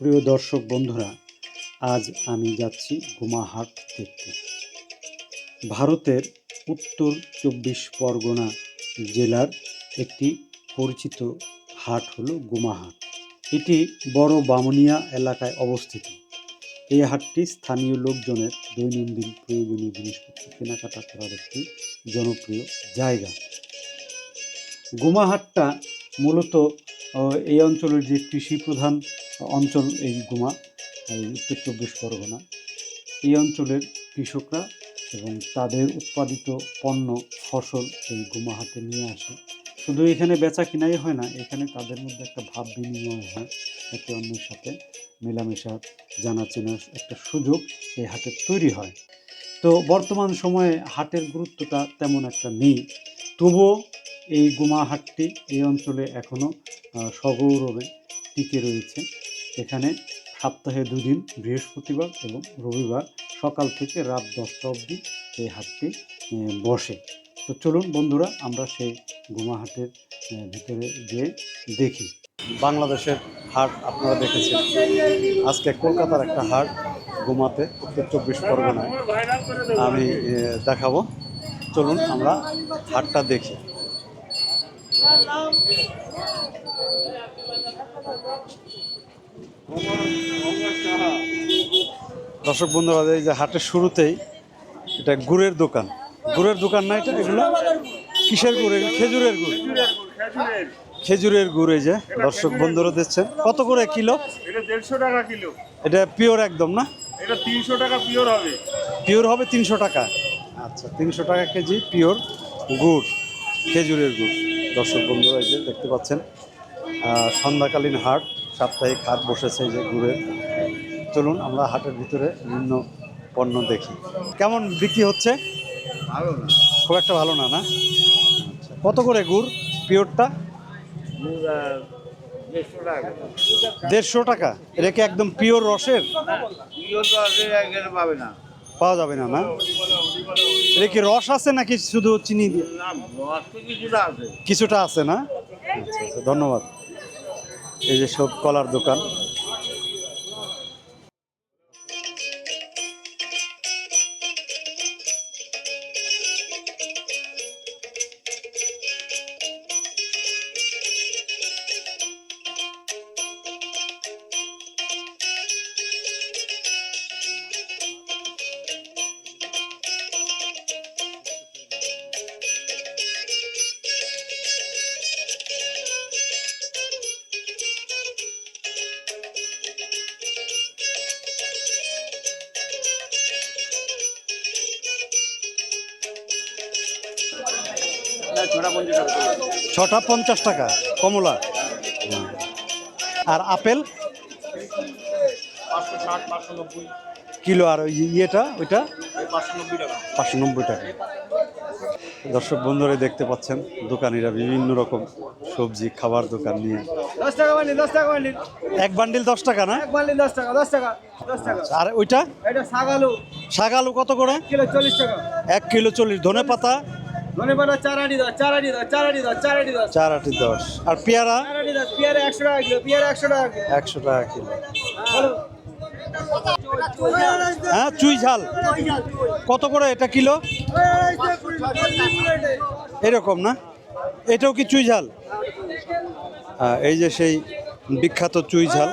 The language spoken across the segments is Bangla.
প্রিয় দর্শক বন্ধুরা, আজ আমি যাচ্ছি গুমাহাট দেখতে। ভারতের উত্তর চব্বিশ পরগনা জেলার একটি পরিচিত হাট হলো গুমাহাট। এটি বড় বামনিয়া এলাকায় অবস্থিত। এই হাটটি স্থানীয় লোকজনের দৈনন্দিন প্রয়োজনীয় জিনিসপত্র কেনাকাটা করার একটি জনপ্রিয় জায়গা। গুমাহাটটা মূলত এই অঞ্চলের যে কৃষি প্রধান অঞ্চল এই গুমা, এই উত্তর চব্বিশ পরগনা। এই অঞ্চলের কৃষকরা এবং তাদের উৎপাদিত পণ্য, ফসল এই গুমাহাটে নিয়ে আসে। শুধু এখানে বেচা কিনাই হয় না, এখানে তাদের মধ্যে একটা ভাব বিনিময় হয় একে অন্যের সাথে। মেলামেশা জানা চেনার একটা সুযোগ এই হাটে তৈরি হয়। তো বর্তমান সময়ে হাটের গুরুত্বটা তেমন একটা নেই। তবুও এই গুমা হাটটি এই অঞ্চলে এখনও সগৌরবে টিকে রয়েছে। এখানে সপ্তাহে দুদিন, বৃহস্পতিবার এবং রবিবার সকাল থেকে রাত দশটা অবধি এই হাটটি বসে। তো চলুন বন্ধুরা, আমরা সেই গুমাহাটের ভিতরে গিয়ে দেখি। বাংলাদেশের হাট আপনারা দেখেছেন। আজকে কলকাতার একটা হাট গুমাতে, উত্তর চব্বিশ পরগনায়। আমি দেখাবো। চলুন আমরা হাটটা দেখি। দর্শক বন্ধুরা এই যে হাটের শুরুতেই এটা গুড়ের দোকান। গুড়ের দোকান না এটা? এগুলো কিসের গুড়? খেজুরের গুড়। খেজুরের গুড় এই যে দর্শক বন্ধুরা দিচ্ছেন কত করে কিলো? এটা দেড়শো টাকা কিলো। এটা পিওর একদম না? এটা তিনশো টাকা পিওর হবে। পিওর হবে তিনশো টাকা। আচ্ছা তিনশো টাকা কেজি পিওর গুড় খেজুরের গুড়। দর্শক বন্ধুরা এই যে দেখতে পাচ্ছেন সন্ধ্যাকালীন হাট। সাপ্তাহিক হাট বসেছে যে গুড়ের চলুন আমরা হাটের ভিতরে বিভিন্ন পণ্য দেখি। কেমন বিক্রি হচ্ছে? ভালো না। খুব একটা ভালো না না? আচ্ছা কত করে গুড় পিওরটা? দেড়শো টাকা। এটা কি একদম পিওর রসের? পাবে না। পাওয়া যাবে না না? এটা কি রস আছে নাকি শুধু চিনি দিয়ে? আছে। কিছুটা আছে না? আচ্ছা আচ্ছা ধন্যবাদ। এই যে সব কলার দোকান। ছোটা পঞ্চাশ টাকা। কমলা। আর আপেল? কিলো আর ওই ইয়েটা ওইটা? পাঁচশো নব্বই টাকা। পাঁচশো নব্বই টাকা। দর্শক বন্ধুরা দেখতে পাচ্ছেন দোকানিরা বিভিন্ন রকম সবজি খাবার দোকান নিয়ে। দশ টাকা বান্ডিল দশ টাকা বান্ডিল। এক বান্ডিল দশ টাকা না? এক বান্ডিল দশ টাকা দশ টাকা দশ টাকা। আর ওইটা? এটা শাক আলু। শাক আলু কত করে? কিলো চল্লিশ টাকা। এক কিলো চল্লিশ। ধনে পাতা? ধনে পাতা চার আটি দশ চার আটি দশ চার আটি দশ চার আটি দশ। চার আটি দশ। আর পেয়ারা? চার আটি দশ পেয়ারা একশো টাকা কিলো পেয়ারা একশো টাকা কিলো। একশো টাকা কিলো। হ্যাঁ চুই ঝাল। কত করে এটা কিলো? এরকম না? এটাও কি চুই ঝাল? হ্যাঁ এই যে সেই বিখ্যাত চুই ঝাল।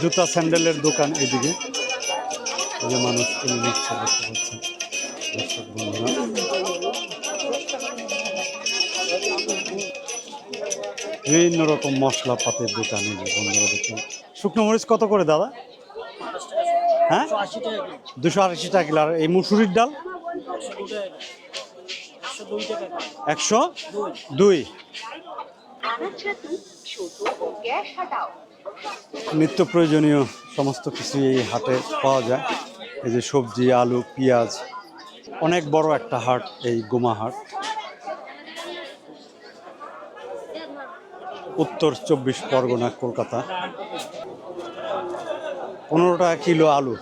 জুতা স্যান্ডেলের দোকান এদিকে যে মানুষ কিনে নিচ্ছে, দেখতে দর্শক বন্ধুরা। বিভিন্ন রকম মশলাপাতের দোকান এই বন্ধুরা দেখুন। শুকনো মরিচ কত করে দাদা? হ্যাঁ? দুশো আশি টাকা কিলো। আর এই মুসুরির ডাল? একশো দুই। নিত্য প্রয়োজনীয় সমস্ত কিছু এই হাটে পাওয়া যায়। এই যে সবজি, আলু, পেঁয়াজ, অনেক বড় একটা হাট এই গোমা হাট। উত্তর চব্বিশ পরগনা, কলকাতা। পনেরো টাকা কিলো আলু।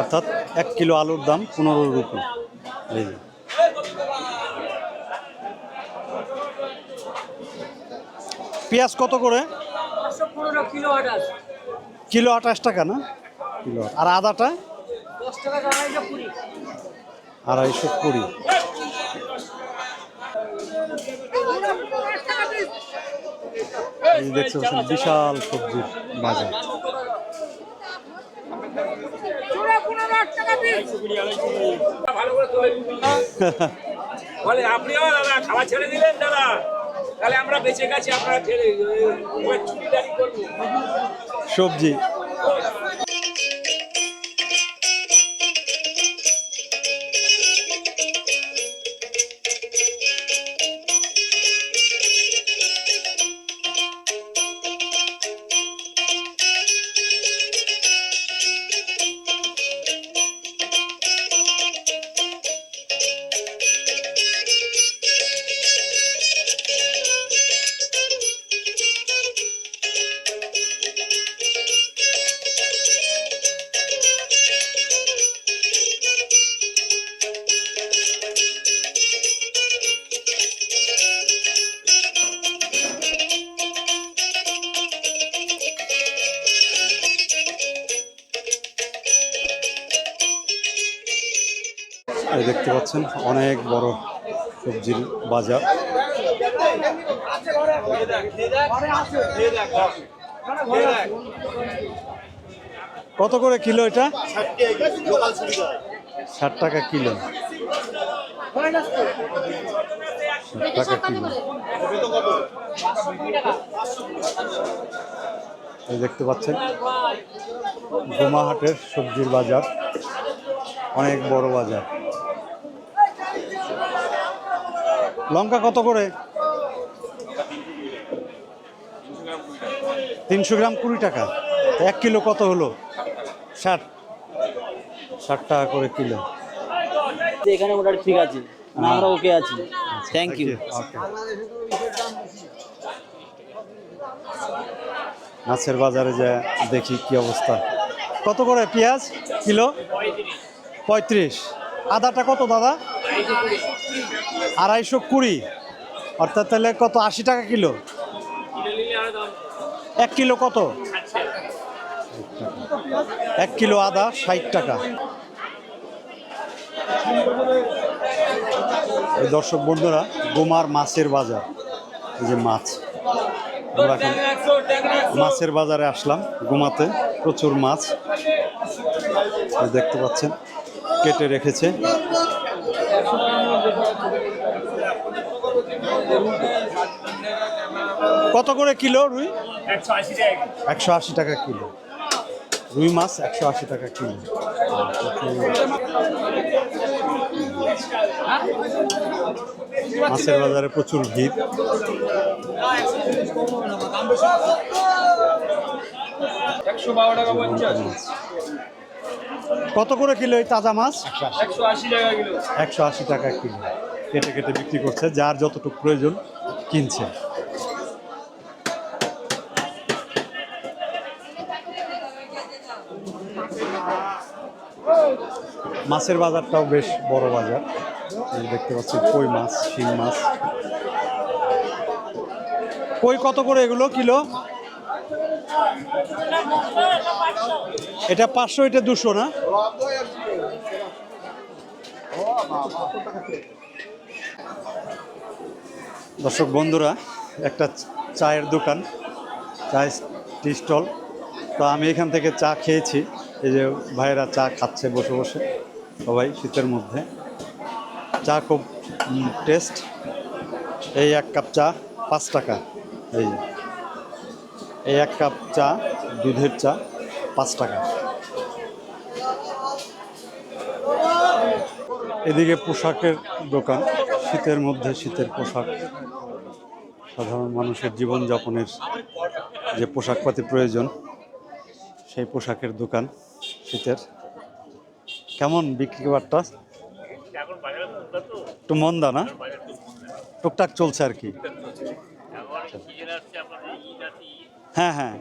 অর্থাৎ এক কিলো আলুর দাম পনেরো রুপি। এই পেঁয়াজ কত করে? কিলো আঠাশ। টাকা না? কিলো আর আদাটা? আড়াইশো কুড়ি। দেখতে পাচ্ছেন বিশাল সবজির বাজার। বলে আপনিও দাদা খাওয়া ছেড়ে দিলেন দাদা। তাহলে আমরা বেঁচে গেছি আপনারা ছেড়ে দাঁড়িয়ে করব। সবজি। দেখতে পাচ্ছেন, অনেক বড় সবজির বাজার। কত করে কিলো এটা? ষাট টাকা কিলো। ষাট টাকা কিলো। দেখতে পাচ্ছেন, গোমাহাটের সবজির বাজার, অনেক বড় বাজার। লঙ্কা কত করে? তিনশো গ্রাম কুড়ি টাকা। এক কিলো কত হলো? ষাট। ষাট টাকা করে কিলো। এখানে ওটা ঠিক আছে। মানে আমরা ওকে আছি। থ্যাংক ইউ ওকে মাছের বাজারে যা দেখি কি অবস্থা। কত করে পেঁয়াজ? কিলো? পঁয়ত্রিশ। আদাটা কত দাদা? আড়াইশো কুড়ি। অর্থাৎ তাহলে কত? আশি টাকা কিলো। এক কিলো কত? এক কিলো আদা, ষাট টাকা। এই দর্শক বন্ধুরা, গোমার মাছের বাজার। এই যে মাছ। আমরা এখন মাছের বাজারে আসলাম, গোমাতে। প্রচুর মাছ। দেখতে পাচ্ছেন, কেটে রেখেছে। কত করে কিলো রুই? একশো আশি টাকা কিলো। রুই মাছ একশো আশি টাকা কিলো। মাছের বাজারে প্রচুর ভিড়। একশো বারো টাকা পঞ্চাশ। কত করে কিলো এই তাজা মাছ? একশো আশি টাকা কিলো। কেটে কেটে বিক্রি করছে যার যতটুকু প্রয়োজন কিনছে। মাছের বাজারটাও বেশ বড় বাজার। দেখতে পাচ্ছি কই মাছ শিং মাছ। কই কত করে এগুলো কিলো? এটা পাঁচশো, এটা দুশো না? দর্শক বন্ধুরা, একটা চায়ের দোকান, চায়ের টি স্টল। তো আমি এখান থেকে চা খেয়েছি। এই যে ভাইয়েরা চা খাচ্ছে বসে বসে, সবাই শীতের মধ্যে। চা খুব টেস্ট এই এক কাপ চা, পাঁচ টাকা। এই। এই এক কাপ চা, দুধের চা, পাঁচ টাকা। এদিকে পোশাকের দোকান, শীতের মধ্যে শীতের পোশাক। সাধারণ মানুষের জীবনযাপনের যে পোশাকপাতি প্রয়োজন, সেই পোশাকের দোকান শীতের। কেমন বিক্রি বাট্টা? একটু মন্দা না? টুকটাক চলছে আর কি। হ্যাঁ হ্যাঁ।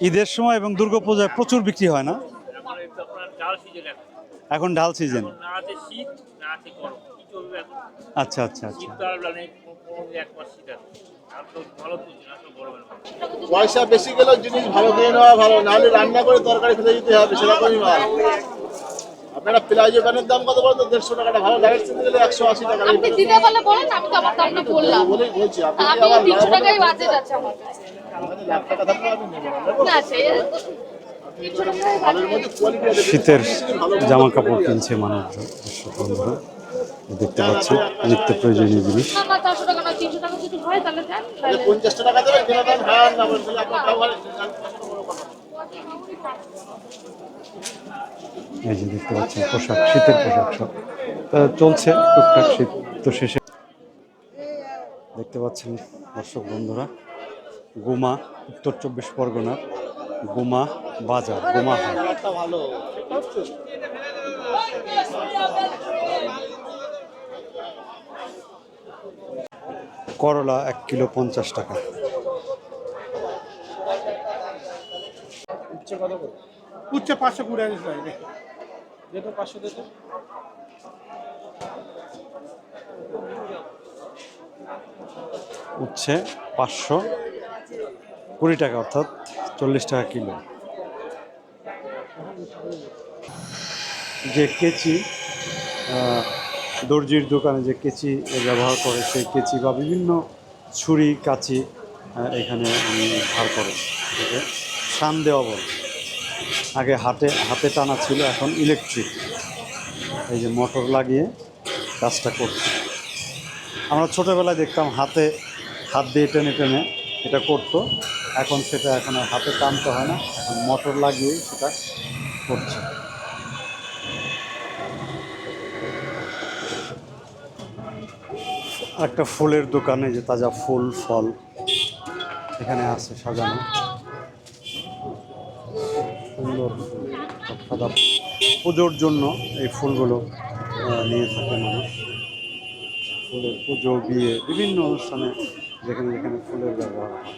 ঈদের সময় এবং দুর্গাপূজায় প্রচুর বিক্রি হয় না? এখন ডাল সিজন আচ্ছা আচ্ছা আচ্ছা। ভালো। পয়সা বেশি গেলেও জিনিস ভালো কিনে নেওয়া ভালো, নাহলে রান্না করে তরকারি ফেলে দিতে হবে, সেরকমই মাল আপনারা প্লাজো প্যানের দাম কত বলতো দেড়শো টাকাটা ভালো কিনতে গেলে একশো আশি টাকা আপনি দিতে পারলে বলেন আমি তো আমার দামটা বললাম বলেই বলছি আপনি তিনশো টাকাই বাজেট আছে আমার কাছে লাখ টাকা থাকলে না। শীতের জামা কাপড় কিনছে মানুষজন বন্ধুরা দেখতে পাচ্ছেন নিত্য প্রয়োজনীয় জিনিস না না টাকা এই যে দেখতে পাচ্ছেন পোশাক শীতের পোশাক সব। চলছে টুকটাক শীত তো শেষে দেখতে পাচ্ছেন দর্শক বন্ধুরা গোমা উত্তর চব্বিশ পরগনার গোমা বাজার গোমা করলা এক কিলো পঞ্চাশ টাকা। উচ্ছে পাঁচশো কুড়ি যেটা পাঁচশো উচ্ছে পাঁচশো কুড়ি টাকা অর্থাৎ চল্লিশ টাকা কিলো। যে কেচি দর্জির দোকানে যে কেচি ব্যবহার করে সেই কেচি বা বিভিন্ন ছুরি, কাচি এখানে ধার করে শান দেওয়া বলে। আগে হাতে হাতে টানা ছিল, এখন ইলেকট্রিক এই যে মোটর লাগিয়ে কাজটা করছে। আমরা ছোটোবেলায় দেখতাম হাতে হাত দিয়ে টেনে টেনে এটা করতো। এখন সেটা এখন আর হাতে টানতে হয় না, এখন মোটর লাগিয়ে সেটা করছে। একটা ফুলের দোকানে যে তাজা ফুল, ফল এখানে আছে সাজানো। সুন্দর সাদা পুজোর জন্য এই ফুলগুলো নিয়ে থাকে মানুষ। ফুলের পুজো, বিয়ে, বিভিন্ন অনুষ্ঠানে যেখানে যেখানে ফুলের ব্যবহার হয়।